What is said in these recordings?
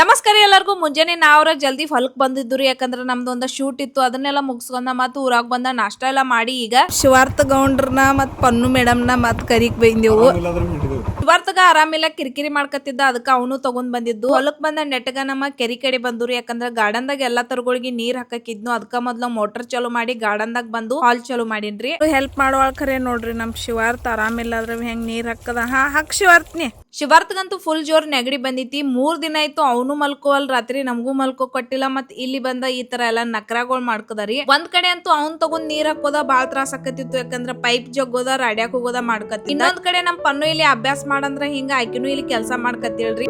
ನಮಸ್ಕಾರ ಎಲ್ಲರಿಗೂ. ಮುಂಜಾನೆ ನಾವ್ರ ಜಲ್ದಿ ಹೊಲಕ್ ಬಂದಿದ್ದು ರೀ ಯಾಕಂದ್ರೆ ನಮ್ದು ಒಂದ್ ಶೂಟ್ ಇತ್ತು ಅದನ್ನೆಲ್ಲ ಮುಗಿಸ್ಕೊಂಡ ಮತ್ ಊರಾಗ ಬಂದ ನಾಷ್ಟ ಎಲ್ಲ ಮಾಡಿ ಈಗ. ಶಿವಾರ್ಥ ಗೌಂಡ್ರನ್ನ ಮತ್ ಪನ್ನು ಮೇಡಮ್ನ ಮತ್ ಕರಿಕ್ ಬೈಂದೆವು. ಶಿವಾರ್ಥಗ ಆರಾಮಿಲ್ಲ ಕಿರಿಕಿರಿ ಮಾಡ್ಕತ್ತಿದ್ದ ಅದಕ್ಕ ಅವನು ತಗೊಂಡ್ ಬಂದಿದ್ದು. ಹೊಲಕ್ ಬಂದ ನೆಟ್ಟಗ ನಮ್ಮ ಕೆರಿ ಕಡೆ ಬಂದ್ರು ಯಾಕಂದ್ರ ಗಾರ್ಡನ್ದಾಗ ಎಲ್ಲಾ ತರಗಳಿಗೆ ನೀರ್ ಹಾಕಿದ್ನು ಅದಕ್ಕ ಮೊದ್ಲ ಮೋಟರ್ ಚಾಲು ಮಾಡಿ ಗಾರ್ಡನ್ ದಾಗ ಬಂದು ಹಾಲ್ ಚಾಲೂ ಮಾಡಿನ್ರಿ. ಹೆಲ್ಪ್ ಮಾಡೋಳ್ ಖರೆ ನೋಡ್ರಿ ನಮ್ ಶಿವಾರ್ಥ ಆರಾಮಿಲ್ಲ ಅದ್ರ ಹೆಂಗ್ ನೀರ್ ಹಾಕದ? ಹಾ ಹಾಕ್ ಶಿವಾರ್ಥ್ನಿ. ಶಿವಾರ್ಥಗಂತೂ ಫುಲ್ ಜೋರ್ ನೆಗಡಿ ಬಂದಿತಿ. ಮೂರ್ ದಿನ ಆಯ್ತು ಅವನು ಮಲ್ಕೋವಲ್ ರಾತ್ರಿ ನಮಗೂ ಮಲ್ಕೋ ಕೊಟ್ಟಿಲ್ಲ ಮತ್ ಇಲ್ಲಿ ಬಂದ ಈ ತರ ಎಲ್ಲಾ ನಕರಾಗೋಳ್ ಮಾಡ್ಕದಾರಿ. ಒಂದ್ ಕಡೆ ಅಂತೂ ಅವ್ನ್ ತಗೊಂಡ್ ನೀರ್ ಹಾಕೋದ ಬಾಳ್ ತ್ರಾಸ ಆಕತಿತ್ತು ಯಾಕಂದ್ರ ಪೈಪ್ ಜಗ್ಗೋದ ರಾಡ್ಯಾಕ್ ಹೋಗೋದ ಮಾಡ್ಕತಿ ಇನ್ನೊಂದ್ ಕಡೆ ನಮ್ ಪನ್ನು ಇಲ್ಲಿ ಅಭ್ಯಾಸ ಮಾಡಂದ್ರ ಹಿಂಗ ಆಕಿನೂ ಇಲ್ಲಿ ಕೆಲ್ಸ ಮಾಡ್ಕತಿಳ್ರಿ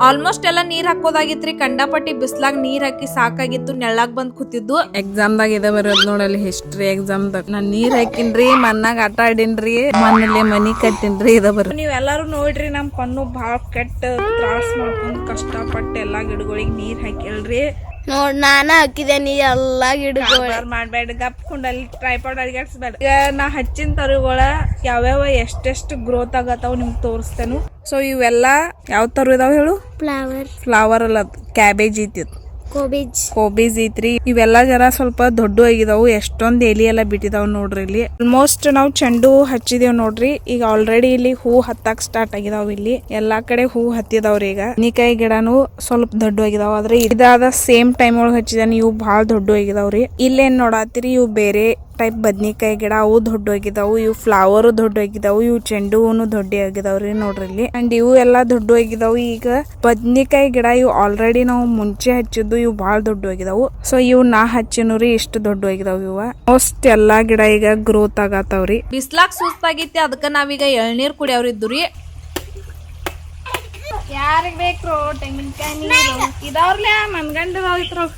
ಆಲ್ಮೋಸ್ಟ್ ಎಲ್ಲ ನೀರ್ ಹಾಕೋದಾಗಿತ್ರಿ ಕಂಡಪಟ್ಟಿ ಬಿಸ್ಲಾಗ್ ನೀರ್ ಹಾಕಿ ಸಾಕಾಗಿತ್ತು ನೆಳ್ಳಾಗ್ ಬಂದ್ ಕೂತಿದ್ದು. ಎಕ್ಸಾಮ್ದಾಗ ಇದ ಬರೋದ್ ನೋಡಲ್ಲಿ ಹಿಸ್ಟ್ರಿ ಎಕ್ಸಾಮ್ದಾಗ ನಾನ್ ನೀರ್ ಹಾಕಿನ್ರಿ ಮಣ್ಣಾಗ ಆಟ ಆಡಿನ್ರಿ ಮನೇಲಿ ಮನಿ ಕಟ್ಟಿನ್ರಿ ಇದ ಬರ ನೀವೆಲ್ಲಾರು ನೋಡ್ರಿ ನಮ್ ಕಣ್ಣು ಭಾಳ ಕೆಟ್ಟ ತ್ರಾಸ್ ಮಾಡ್ಕೊಂಡ್ ಕಷ್ಟಪಟ್ಟು ಎಲ್ಲಾ ಗಿಡಗಳಿಗೆ ನೀರ್ ಹಾಕಿಲ್ರಿ ನೋಡ್ ನಾನ ಹಾಕಿದೆ ನೀ ಎಲ್ಲಾ ಗಿಡಗಳು ಮಾಡ್ಬೇಡ ಗಪ್ ಕುಂಡಲ್ಲಿ ಟ್ರೈಪಾಡ್ ಅಡಿಗಾಡ್ಸ್ಬೇಡ ಈಗ ನಾ ಹಚ್ಚಿನ ತರುಗಳ ಯಾವ್ಯಾವ ಎಷ್ಟೆಷ್ಟು ಗ್ರೋತ್ ಆಗತ್ತಾವ ನಿಮ್ಗೆ ತೋರಿಸ್ತೇನು. ಸೊ ಇವೆಲ್ಲ ಯಾವ ತರ ಇದಾವ ಹೇಳು? ಫ್ಲವರ್ ಫ್ಲವರ್ ಅಲ್ಲ ಕ್ಯಾಬೇಜ್ ಐತಿ ಕೋಬೇಜ್ ಕೋಬೀಜ್ ಐತ್ರಿ. ಇವೆಲ್ಲ ಜರ ಸ್ವಲ್ಪ ದೊಡ್ಡ ಆಗಿದಾವು. ಎಷ್ಟೊಂದ್ ಎಲಿ ಎಲ್ಲ ಬಿಟ್ಟಿದಾವ್ ನೋಡ್ರಿ ಇಲ್ಲಿ. ಆಲ್ಮೋಸ್ಟ್ ನಾವು ಚೆಂಡು ಹೂ ಹಚ್ಚಿದೇವ್ ನೋಡ್ರಿ. ಈಗ ಆಲ್ರೆಡಿ ಇಲ್ಲಿ ಹೂ ಹತ್ತಾಕ್ ಸ್ಟಾರ್ಟ್ ಆಗಿದಾವ್ ಇಲ್ಲಿ. ಎಲ್ಲಾ ಕಡೆ ಹೂ ಹತ್ತಿದಾವ್ರಿ ಈಗ. ನಿಕಾಯಿ ಗಿಡನು ಸ್ವಲ್ಪ ದೊಡ್ಡ ಆಗಿದಾವ. ಆದ್ರೆ ಇದಾದ ಸೇಮ್ ಟೈಮ್ ಒಳಗ್ ಹಚ್ಚಿದಾನ ಇವು ಬಹಳ ದೊಡ್ಡ ಆಗಿದಾವ್ರಿ ಇಲ್ಲೇನ್ ನೋಡಾತಿರಿ, ಇವು ಬೇರೆ ಟೈಪ್ ಬದ್ನಿಕಾಯಿ ಗಿಡ ಅವು ದೊಡ್ಡ ಆಗಿದಾವು ಇವು ಫ್ಲವರ್ ದೊಡ್ಡ ಆಗಿದಾವು ಇವು ಚೆಂಡು ಹೂನು ದೊಡ್ಡ ಆಗಿದಾವ್ರಿ ನೋಡ್ರಿ ಇಲ್ಲಿ ಅಂಡ್ ಇವು ಎಲ್ಲಾ ದೊಡ್ಡ ಆಗಿದಾವು ಈಗ ಬದ್ನಿಕಾಯಿ ಗಿಡ ಇವು ಆಲ್ರೆಡಿ ನಾವು ಮುಂಚೆ ಹಚ್ಚಿದ್ದು ಇವು ಬಾಳ ದೊಡ್ಡ ಆಗಿದಾವು ಸೊ ಇವು ನಾ ಹಚ್ಚಿನೂರಿ ಇಷ್ಟು ದೊಡ್ಡ ಹೋಗಿದಾವ್ ಇವ. ಮೋಸ್ಟ್ ಎಲ್ಲಾ ಗಿಡ ಈಗ ಗ್ರೋತ್ ಆಗತ್ತಾವ್ರಿ ಬಿಸ್ಲಾಕ್ ಸುಸ್ತಾಗೈತಿ ಅದಕ್ಕ ನಾವೀಗ ಎಳ್ನೀರ್ ಕುಡಿಯವ್ರಿದ್ದು ರೀ ಯಾರಿಗ್ ಬೇಕ್ರು? ತೆಂಗಿನಕಾಯಿ ನೀರು. ಇದಾವ್ರಲ್ಲ ಮನ್ಗಂಡ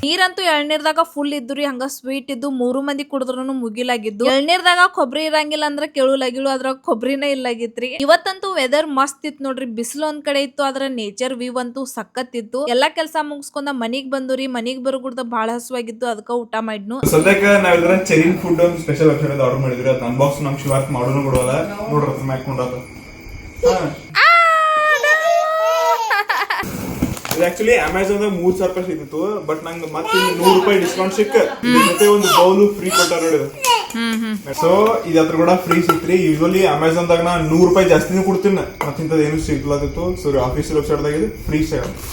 ನೀರಂತೂ ಎಳ್ನೀರ್ದಾಗ ಫುಲ್ ಇದ್ದುರಿ ಹಂಗ ಸ್ವೀಟ್ ಇದ್ದು ಮೂರು ಮಂದಿ ಕುಡಿದ್ರು ಮುಗಿಲಾಗಿದ್ದು. ಎಳ್ನೀರ್ದಾಗ ಕೊಬ್ಬರಿ ಇರಂಗಿಲ್ಲ ಅಂದ್ರ ಕೇಳುಲಾಗಿಳು ಅದ್ರಾಗ ಕೊಬ್ಬರಿನೇ ಇಲ್ಲಾಗಿತ್ರಿ. ಇವತ್ತಂತೂ ವೆದರ್ ಮಸ್ತ್ ಇತ್ತು ನೋಡ್ರಿ ಬಿಸಿಲು ಒಂದ್ ಕಡೆ ಇತ್ತು ಅದ್ರ ನೇಚರ್ ವ್ಯೂ ಅಂತೂ ಸಖತ್ ಇತ್ತು. ಎಲ್ಲಾ ಕೆಲಸ ಮುಗಿಸ್ಕೊಂಡ ಮನಿಗ್ ಬಂದುರಿ ಮನಿಗ್ ಬರಗುಡ್ದ ಬಹಳ ಹಸುವಾಗಿತ್ತು ಅದಕ್ಕ ಊಟ ಮಾಡಿದ್ನು. ಸದ್ಯಕ್ಕೆ ನಾವಿದ್ರ ಚೆರಿನ್ ಫುಡ್ ಒಂದು ಸ್ಪೆಷಲ್ ವೆಬ್ಸೈಟ್ ಆರ್ಡರ್ ಮಾಡಿದ್ರಿ ಅದು ಅನ್ಬಾಕ್ಸ್ ನಮ್ ಶಿವಾರ್ಥ ಮಾಡೋನು ಬಿಡೋಲ್ಲ. ನೋಡ್ರಿ ಮ್ಯಾಕ್ ನೋಡೋದು ಆಕ್ಚುಲಿ ಅಮೆಝಾನ್ ದಾಗ ಮೂರ್ ಸಾವಿರ ರೂಪಾಯಿ ಸಿಗ್ತಿತ್ತು ಬಟ್ ನಂಗೆ ಮತ್ತೆ ನೂರು ರೂಪಾಯಿ ಡಿಸ್ಕೌಂಟ್ ಸಿಕ್ಕ. ಮತ್ತೆ ಒಂದು ಬೌಲು ಫ್ರೀ ಕೊಟ್ಟಾರ ನೋಡಿ. ಸೊ ಇದು ಅದ್ರ ಕೂಡ ಫ್ರೀ ಸಿಕ್ತ್ರಿ ಯೂಶಲಿ ಅಮೆಝಾನ್ ದಾಗ ನಾ ನೂರು ರೂಪಾಯಿ ಜಾಸ್ತಿನೂ ಕೊಡ್ತೀನಿ. ಮತ್ತಿಂತದ ಏನು ಸಿಗ್ಲತ್ತಿತ್ತು ಸೊ ಆಫೀಸ್ ವೆಬ್ಸೈಟ್ ದಾಗ ಇದು ಫ್ರೀ ಸಿಗ